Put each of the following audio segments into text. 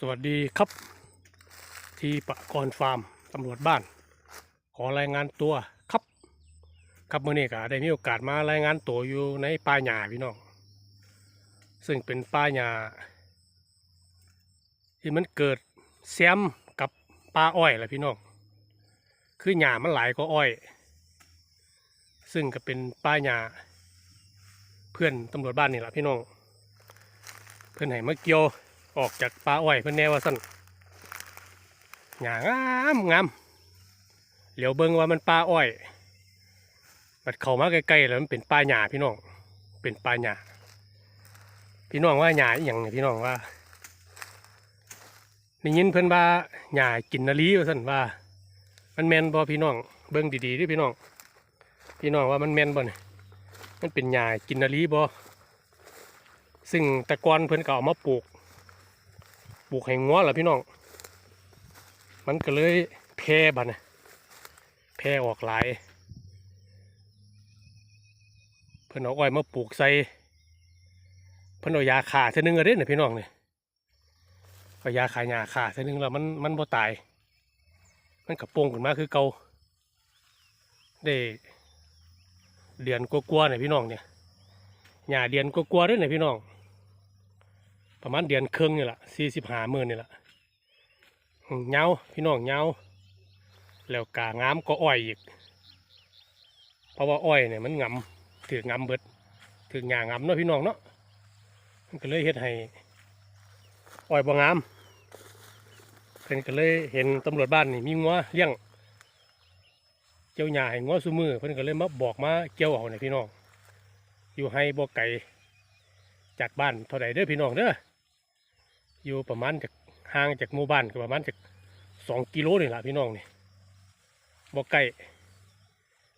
สวัสดีครับ ที่ปะกรฟาร์มตำรวจบ้าน ขอรายงานตัวครับ ครับเมื่อนี้ก็ได้มีโอกาสมารายงานตัวอยู่ในป่าหญ้าพี่น้องซึ่งเป็นป่าหญ้าที่มันเกิดแซมกับป่าอ้อยแหละพี่น้องคือหญ้ามันหลายก็อ้อย ซึ่งก็เป็นป่าหญ้าเพื่อนตำรวจบ้านนี่แหละพี่น้องเพื่อนให้มาเกี่ยว ออกจากป่าอ้อยเพื่อนแนวว่าสั่นหญ้างามงามเหลียวเบิ่งว่ามันป่าอ้อยบัดเข้ามาใกล้ๆแล้วมันเป็นป่าหญ้าพี่น้อง เป็นป่าหญ้าพี่น้องว่าหญ้าอย่างพี่น้องว่าได้ยินเพื่อนว่าหญ้ากินนาลีว่าสั่นว่า มันแมนบ่พี่น้อง เบิ่งดีๆเดิพี่น้อง พี่น้องว่ามันแมนบ่เนี่ยมันเป็นหญ้ากินนาลีบ่ซึ่งตะกอนเพิ่อนก็เอามาปลูก ลูกให้งัวเหรอพี่น้อง มันก็เลยแพร่บัดนะแพร่ออกหลาย เพิ่นเอาอ้อยมาปลูกใส่เพิ่นเอายาฆ่าเท่านึงอะเด้เนี่ยพี่น้องเนี่ยเอายาฆ่าหญ้าฆ่าเท่านึงแล้วมันมันบ่ตาย มันกับโปงขึ้นมาคือเกาได้เดือนกลัวๆเนี่ยพี่น้องเนี่ยหญ้าเดือนกลัวๆด้อเนี่ยพี่น้อง ประมาณเดือนครึ่งนี่แหละสี่สิบห้ามื่นนี่แหละเงาพี่น้องเงาแล้วกางามก็อ้อยอีก เพราะว่าอ้อยเนี่ยมันงำถืองำเบิดถือหงางำเนาะพี่น้องเนาะมันก็เลยเฮ็ดให้อ้อยบ่งามเพิ่นก็เลยเห็นตำรวจบ้านนี่มีงัวเลี้ยงเกี่ยวหญ้าให้งัวซุมือเพิ่นก็เลยมาบอกมาเกี่ยวเอาเนี่ยพี่น้องอยู่ให้บ่ไกลจากบ้านเท่าใดเด้อพี่น้องเด้อ อยู่ประมาณจากห่างจากหมู่บ้านก็ประมาณจากสองกิโลนี่แหละพี่น้องนี่บ่ไกล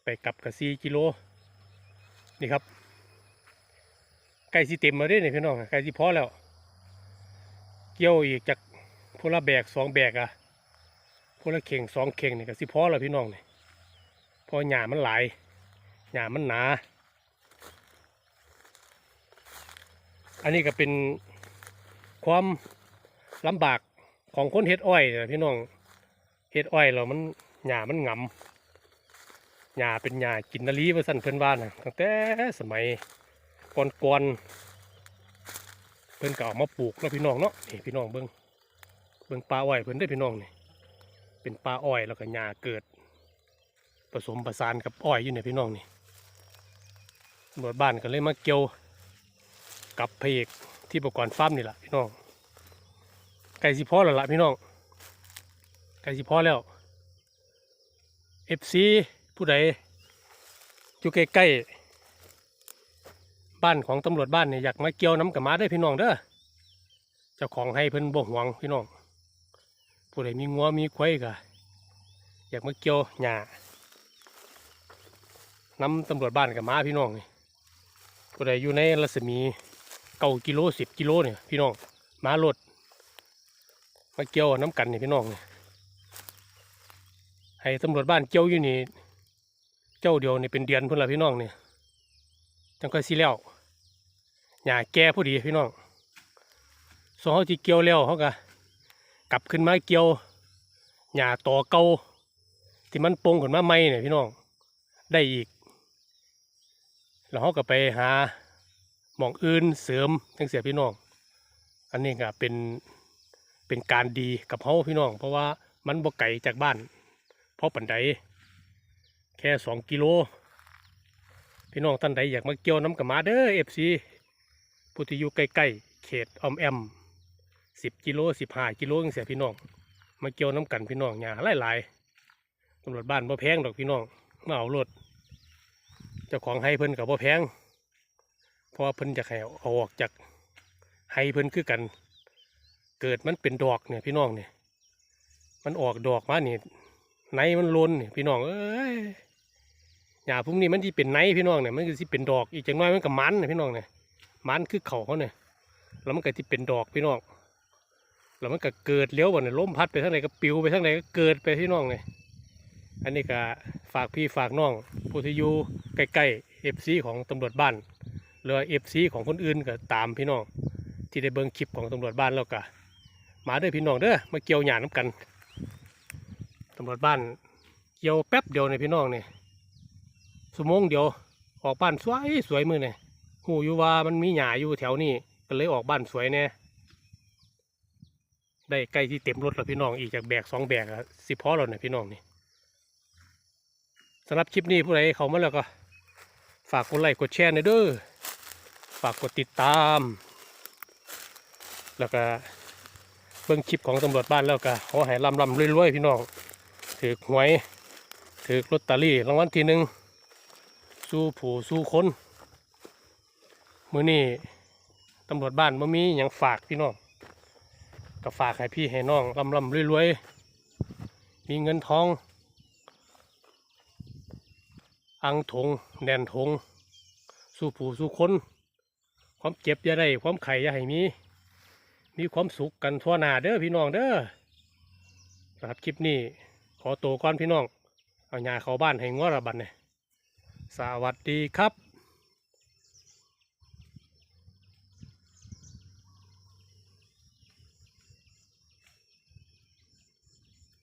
ไปกลับกับสี่กิโลนี่ครับใกล้สิเต็มมาได้นี่พี่น้องใกล้สิพอแล้ว เกี่ยวอีกจากพละแบกสองแบกอะพละเข่งสองเข่งนี่ก็สิพอแล้วพี่น้องนี่พอหญ้ามันหลายหญ้ามันหนา อันนี้ก็เป็นความ ลำบากของคนเฮ็ดอ้อยนะพี่น้องเฮ็ดอ้อยเรามันหญ้ามันงำหญ้าเป็นหญ้ากินนาลีว่าสั่นเพิ่อนว่านนะตั้งแต่สมัยก่อนๆเพิ่อนก็เอามาปลูกเนาะพี่น้องเนาะนี่พี่น้องเบิ่งเบิ่งปลาอ้อยเพิ่นได้พี่น้องนี่เป็นปลาอ้อยแล้วก็หญ้าเกิด ผสมประสานกับอ้อยอยู่เนี่ยพี่น้องนี่ตำรวจบ้านก็เลยมาเกี่ยวกับพระเอกที่ประกอบฟาร์มนี่แหละพี่น้อง ไก่สิพ่อแล้วล่ะพี่น้อง ไก่สิพ่อแล้วเอฟซีผู้ใดอยู่ใกล้ๆบ้านของตำรวจบ้านเนี่ยอยากมาเกี่ยวน้ำกับมาได้พี่น้องเด้อเจ้าของให้เพิ่นบ่หวงพี่น้อง ผู้ใดมีงัวมีควายก็อยากมาเกี่ยวหญ้าน้ำตำรวจบ้านกับมาพี่น้องนี่ผู้ใดอยู่ในรัศมีเก้ากิโลสิบกิโลเนี่ยพี่น้องมารถ มาเกี่ยวน้ำกันนี่พี่น้องเนี่ยให้ตำรวจบ้านเกี่ยวอยู่นี่เจ้าเดียวนี่เป็นเดือนเพิ่นละพี่น้องเนี่ยจังก็สิแล้วหญ้าแก่พอดีพี่น้องสองเขาที่เกี่ยวแล้วเขาก็กลับขึ้นมาเกี่ยวหญ้าต่อเก่าที่มันปงขึ้นมาใหม่เนี่ยพี่น้องได้อีกแล้วเขาก็ไปหาหมองอื่นเสริมทั้งเสียพี่น้อง อันนี้ก็เป็น เป็นการดีกับเขาพี่น้อง เพราะว่ามันบ่ไกลจากบ้านเพราะปันใดแค่สองกิโล พี่น้องท่านใดอยากมาเกี่ยวน้ำกับมาเด้อเอฟซีผู้ที่อยู่ใกล้ๆเขตอมแอมสิบกิโลสิบห้ากิโลจังเสียพี่น้อง มาเกี่ยวน้ำกันพี่น้องอย่าหลายๆตำรวจบ้านบ่แพงดอกพี่น้องมาเอารถเจ้าของให้เพิ่นกับบ่แพงเพราะว่าเพิ่นจะให้เอาออกจากไฮเพิ่นคือกัน เกิดมันเป็นดอกเนี่ยพี่น้องเนี่ยมันออกดอกมาเนี่ยไนมันล้นเนี่ยพี่น้องเอ้ยหญ้าพวกนี้มันที่เป็นไนพี่น้องเนี่ยมันก็สิเป็นดอกอีกจังน้อยมันก็มันเนี่ยพี่น้องเนี่ยมันคือเขาเขาเนี่ยแล้วมันก็ที่เป็นดอกพี่น้องแล้วมันก็เกิดเลี้ยวบ่เนี่ยล้มพัดไปทางไหนก็ปิวไปทางไหนก็เกิดไปพี่น้องเนี่ยอันนี้ก็ฝากพี่ฝากน้องผู้ที่อยู่ใกล้ๆเอฟซีของตำรวจบ้านหรือเอฟซีของคนอื่นก็ตามพี่น้องที่ได้เบิ่งคลิปของตำรวจบ้านแล้วก็ มาเด้อพี่น้องเด้อมาเกี่ยวหญ้าน้ำกันตำรวจบ้านเกี่ยวแป๊บเดียวในพี่น้องเนี่ยสมงเดียวออกบ้านสวยสวยมือเนี่ยหูอยู่ว่ามันมีหญ้าอยู่แถวนี้ก็เลยออกบ้านสวยแน่ได้ใกล้ที่เต็มรถแล้วพี่น้องอีกจากแบกสองแบกอะสิพอแล้วเนี่ยพี่น้องนี่สำหรับคลิปนี้ผู้ใดเขามาแล้วก็ ฝากกดไลค์กดแชร์หน่อยเด้อฝากกดติดตาม แล้วก็ เบิ่งคลิปของตำรวจบ้านแล้วก็ขอให้ลำลำรวยๆพี่น้องถือหวยถือลอตเตอรี่รางวัลที่หนึ่งสู้ผู้สู้คนมือนี้ตำรวจบ้านบ่มีหยังฝากพี่น้องก็ฝากให้พี่ให้น้องลำลำรวยๆมีเงินทอง อังถงแดนถงสู้ผู้สู้คนความเจ็บอย่าได้ความไข่อย่าให้มี มีความสุขกันทั่วหน้าเด้อพี่น้องเด้อสำหรับคลิปนี้ ขอตัวก่อนพี่น้อง เอาหญ้าเข้าบ้านให้งัวระบัดเนี่ยสวัสดีครับ